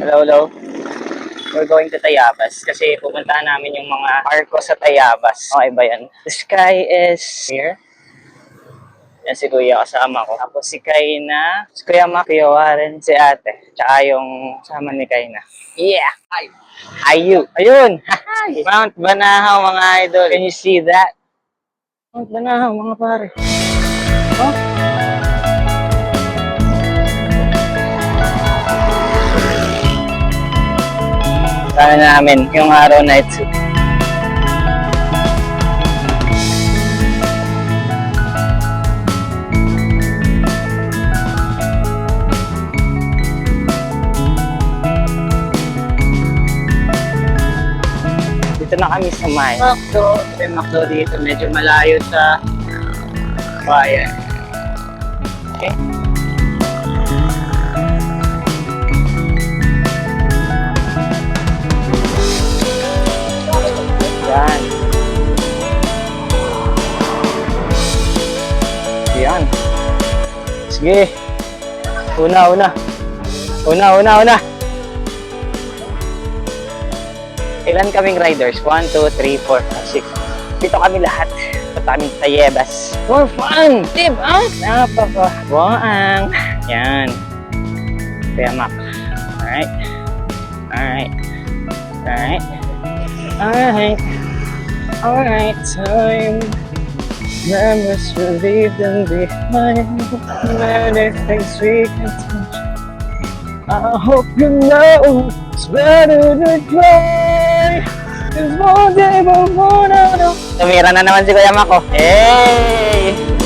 Hello, hello. We're going to Tayabas kasi pupuntahan namin yung mga arko sa Tayabas. Okay ba yan? The sky is here. Yan si Kuya kasama ko. Tapos si Kayna, si Kuya Mac, Kuya Warren, si ate. Tsaka yung kasama ni Kayna. Yeah! Hi! Ayu! Ayun! Hi! Mount Banahaw mga idol. Can you see that? Mount Banahaw mga pare. Sana namin yung araw night suit. Dito na kami sa May. Makdo. May Makdo dito. Medyo malayo sa bayan. Okay. Yan. Yan. Sige. Una, una. Una, una, una. Ilan kaming riders? 1, 2, 3, 4, 6. Dito kami lahat. Punta kami sa Yebas. For fun! Diba? Napaka-buang. Yan. Kaya Mac. Alright. Alright. Alright. Alright. Alright. Time. Memories will leave them behind. Many things we can touch. I hope you know it's better to try. We'll run out of... Tumira na naman si Kuya Mako. Hey!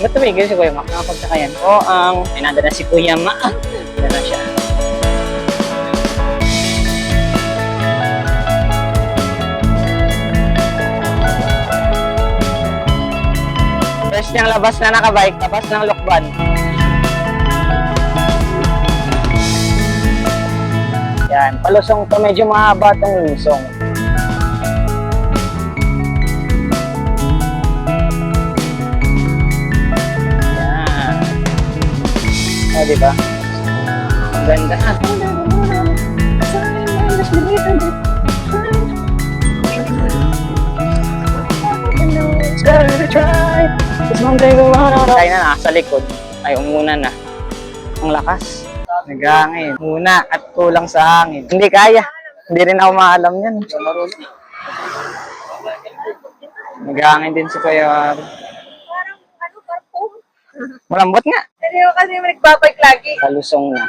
Ba't tumigil si Kuya Mak? Nakapagtakayan ko ang... Ay, nandun na si Kuya Mak. Nandun na siya. First niyang labas na nakabike, labas ng Lokban. Yan, palusong to, medyo mahaba tong lusong. O, di ba? Ang ganda. Kaya na, nasa likod. Ay, umuna na. Ang lakas. Naghangin. Muna at kulang sa hangin. Hindi kaya. Hindi rin ako maalam yan. Naghangin din si Kuya. Parang, ano. Malambot nga. Hindi ko kasi nagbabike lagi. Kalusong na.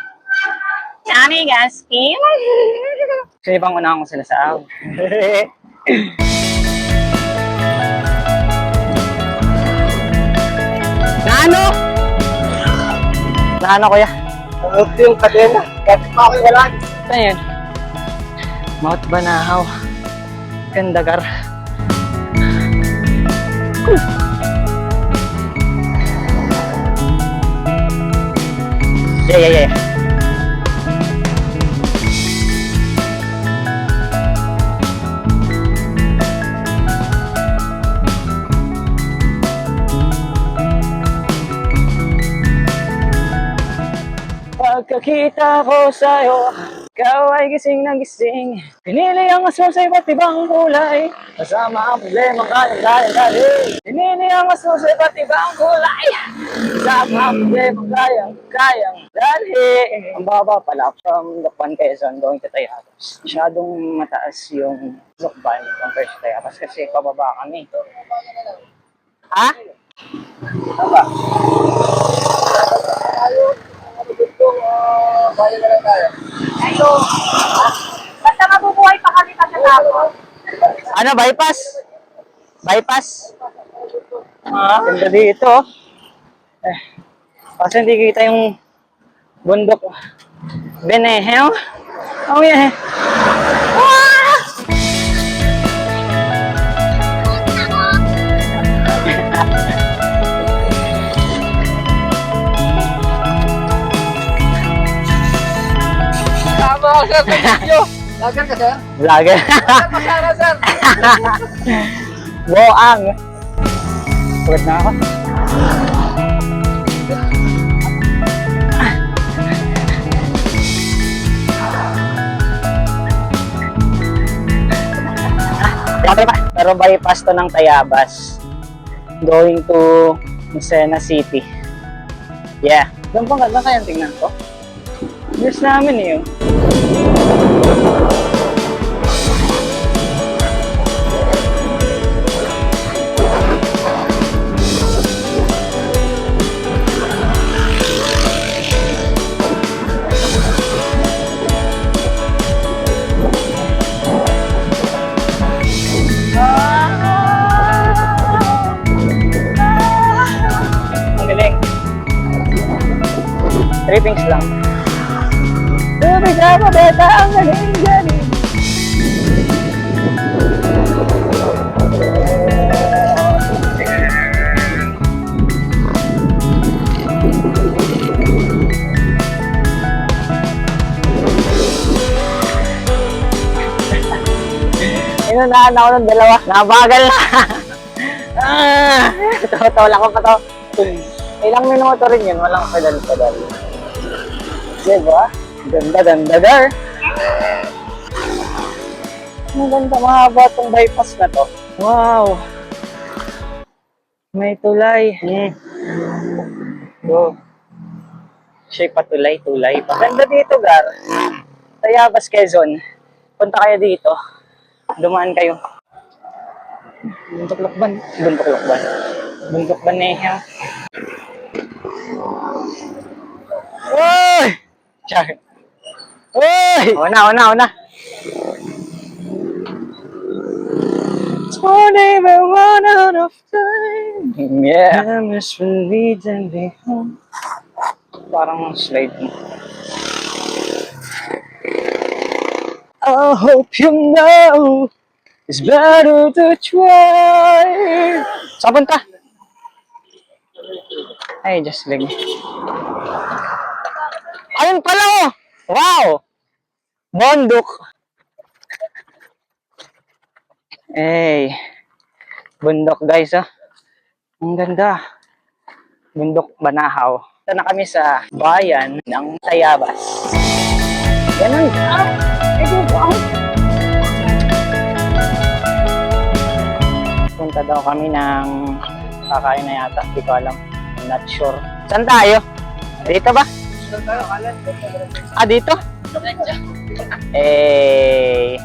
Johnny Gaskin. Sino bang unahan ko sila sa aw? na ano? Na ano kuya? Ito yung kadena. Kahit pa ako wala. Ano yun? Mount Banahaw. Kandagar. Pagkakita ko sa'yo, ikaw ay gising na gising. Pinili ang aswang sa iba't ibang kulay. Kasama ang problema kaya kaya kaya. Pinili ang aswang sa iba't ibang kulay. Kasama ang problema kaya kaya dali. Ang baba pala from Lokban Quezon going to Tayabas. Masyadong mataas yung Lokban compared sa Tayabas kasi pababa kami. Ha? Tama. Tayo, ah, bayan na lang tayo. Ayo. Basta mabubuhay pa kami pagkatapos. Ano, bypass? Bypass? Ah, ganda dito. oh. Eh, kasi hindi kita yung bundok. Benehel? Oh, yeah. Ako sa video. Lager ka, sir? Vlogger. Sir, masara, sir. Boang. Pagod na ako. Okay pa. Pero bypass to ng Tayabas. Going to Lucena City. Yeah. Doon pa ganda kaya tingnan ko. Yes namin eh, galing. Trippings lang. Ang galing galing. Inunahan ako ng dalawa. Nabagal na. ah, Totoo ko pa to. Ilang minuto rin yun, walang pedal-pedal. Diba? Ganda, ganda, gar. Ang ganda, mahaba tong bypass na to. Wow. May tulay. Hmm. Go. Siya patulay, tulay. Maganda dito, Gar. Tayabas, Quezon. Punta kayo dito. Dumaan kayo. Buntok Lokban. Buntok Lokban. Buntok. Uy! Char. Uy! Una, una, una. Twenty by one out of time. Yeah. I'm just leading me home. Parang slide mo. I hope you know it's better to try. Saan punta? Ay, just lang. Ayun pala oh! Wow! Bondok. Hey. Bundok guys ah. Ang ganda. Bundok Banahaw. Ito na kami sa bayan ng Tayabas. Ganun ka. Ito ba? Punta daw kami ng kakain na yata. Hindi ko alam. I'm not sure. Saan tayo? Dito ba? Ah, dito? Eh.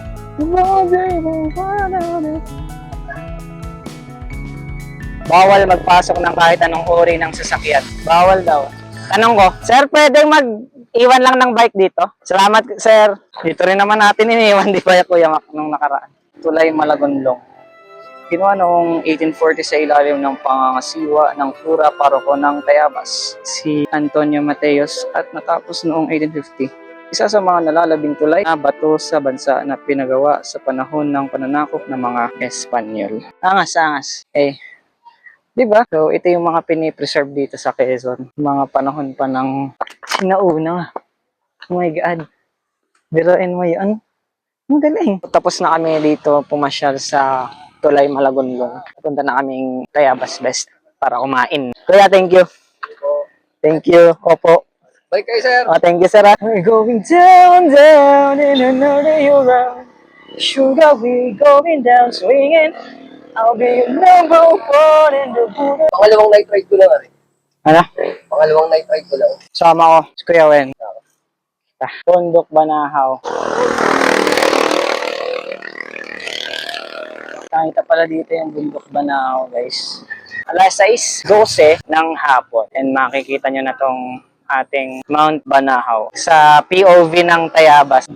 Bawal magpasok ng kahit anong uri ng sasakyan. Bawal daw. Tanong ko, Sir, pwedeng mag-iwan lang ng bike dito? Salamat, Sir. Dito rin naman natin iniwan, di ba, Kuya Mac, nung nakaraan. Tulay Malagonlong. Ginawa noong 1840 sa ilalim ng pangangasiwa ng Pura Paroko ng Tayabas, si Antonio Mateos at natapos noong 1850. Isa sa mga nalalabing tulay na bato sa bansa na pinagawa sa panahon ng pananakop ng mga Espanyol. Angas, angas. Eh, di ba? So, ito yung mga pinipreserve dito sa Quezon. Mga panahon pa ng sinauna. Oh my God. Biruin mo yun. Ang galing. Tapos na kami dito pumasyal sa Tulay Malagonlong. Punta na kaming Tayabas Best para kumain. Kuya, thank you. Thank you. Opo. Balik kayo, sir. Oh, thank you, sir. ah. We're going down, down in another round. Sugar, we going down swinging. I'll be your number one in the world. Pangalawang night ride ko lang, ari. Ano? Pangalawang night ride ko lang. Sama ko. Si Kuya Wen. Ah, Bundok Banahaw. Nakita pala dito yung Bundok Banahaw, guys. Alas 6.12 ng hapon. And makikita nyo na tong ating Mount Banahaw sa POV ng Tayabas.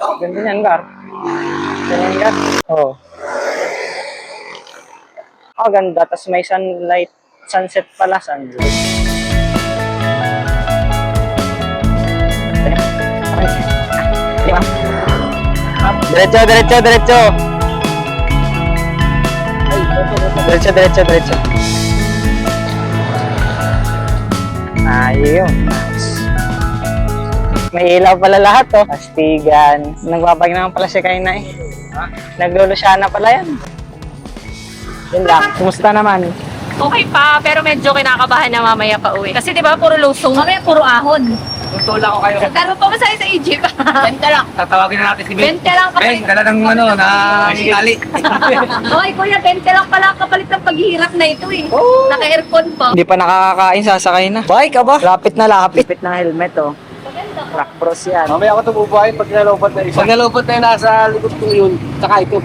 Ganda yan, Gar. Ganda yan, Gar. Oo. Oh. ganda. Tapos may sunlight, sunset pala, sunlight. Di ba? Diretso, diretso, diretso. Diretso, diretso, diretso. Ayun. May ilaw pala lahat, oh. Pastigan. Nagbabag naman pala si Kaina, eh. Naglolo siya na pala yan. Yun lang. Kumusta naman? Okay pa, pero medyo kinakabahan na mamaya pa uwi. Kasi di ba, puro lusong. Mamaya puro ahon. Tutula ko kayo. Nagkaroon pa masaya sa Egypt. Benta lang. Tatawagin na natin si Ben. Bente lang Ben, kapalit. dala ng ano, na tali. Okay, kuya, bente lang pala kapalit ng paghihirap na ito eh. Oh. Naka-aircon pa. Hindi pa nakakakain, sasakay na. Bike ka ba? Lapit na lapit. Lapit na helmet, oh. Rock bros yan. Mamaya ako tumubuhay pag nalobot na isa. Pag nalobot na yun, nasa likod ko yun. Tsaka ito.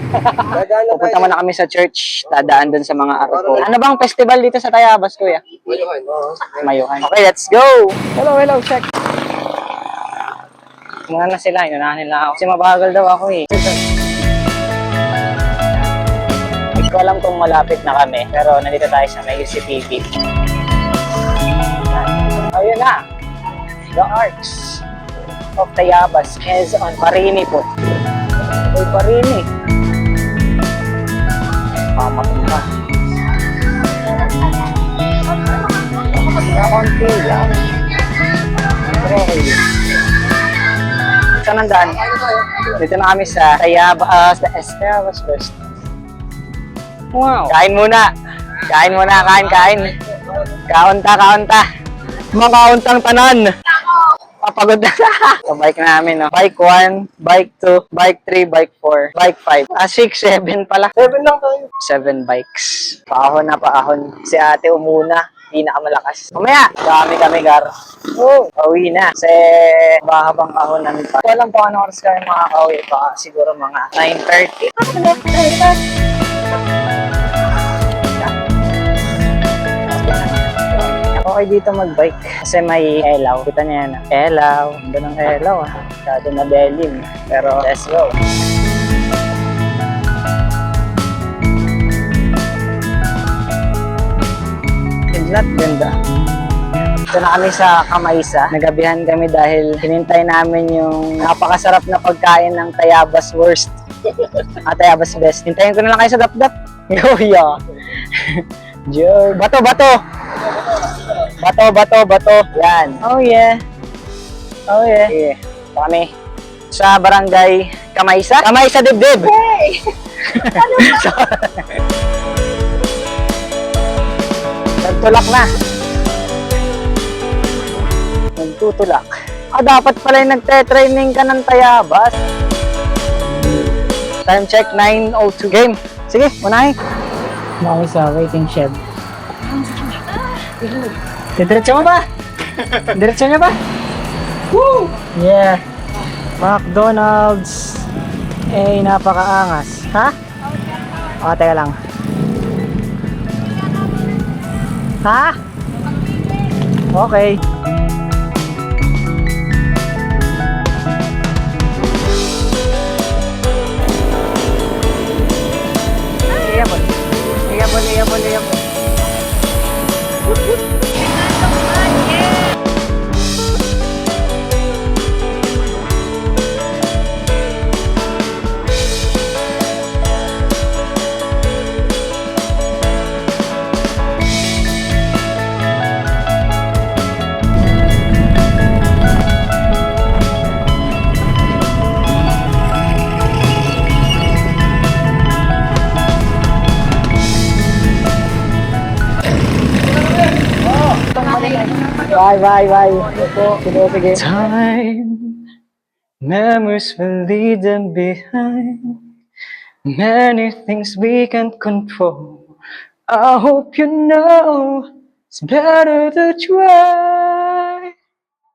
Pupunta muna kami sa church, dadaan dun sa mga arko. Ano bang festival dito sa Tayabas, kuya? Mayuhan. Okay, let's go! Hello, hello, check. Muna na sila, inunahan nila ako. Kasi mabagal daw ako eh. Hindi ko alam kung malapit na kami, pero nandito tayo sa may UCPB. Ayun na! The Arcs of Tayabas is on Parini po. Uy, Parini. Ang daan? Dito na kami sa Tayabas, the Esteros First. Wow. Kain muna. Kain muna, kain, kain. Kaunta, kaunta. Mga kauntang tanan. Papagod na sa bike namin, no? Bike 1, bike 2, bike 3, bike 4, bike 5. Ah, 6, 7 pala. 7 lang tayo. 7 bikes. Paahon na paahon. Si ate umuna. Pinakamalakas. Mamaya, dami kami, Gar. Oo. Pauwi na. Kasi mahabang ahonan pa. Ko alam po ano oras kami makakauwi pa. Siguro mga 9.30. Okay dito mag-bike kasi may elaw. Kita niya yan. Elaw. Ganda ng elaw. Masyado na delim. Pero let's go. Kidlat, ganda. Ito na kami sa Kamaysa. Nagabihan kami dahil hinintay namin yung napakasarap na pagkain ng Tayabas Worst. Ah, Tayabas Best. Hintayin ko na lang kayo sa dapdap. Yo, yo. Joe. Bato, bato. Bato, bato, bato. Yan. Oh, yeah. Oh, yeah. Yeah. Kami sa barangay Kamaysa. Kamaysa dibdib. Hey! Nagtulak na. Nagtutulak. Ah, dapat pala yung nagte-training ka ng tayabas. Time check, 9.02. Game. Sige, unahin. Mami sa waiting shed. Diretso mo ba? Diretso niya ba? Woo! Yeah. McDonald's. Eh, napakaangas. Ha? O, teka lang. Ha? Okay. Iyabon. Iyabon, iyabon, iyabon. Bye, bye, bye. Time, memories will lead them behind. Many things we can't control. I hope you know it's better to try.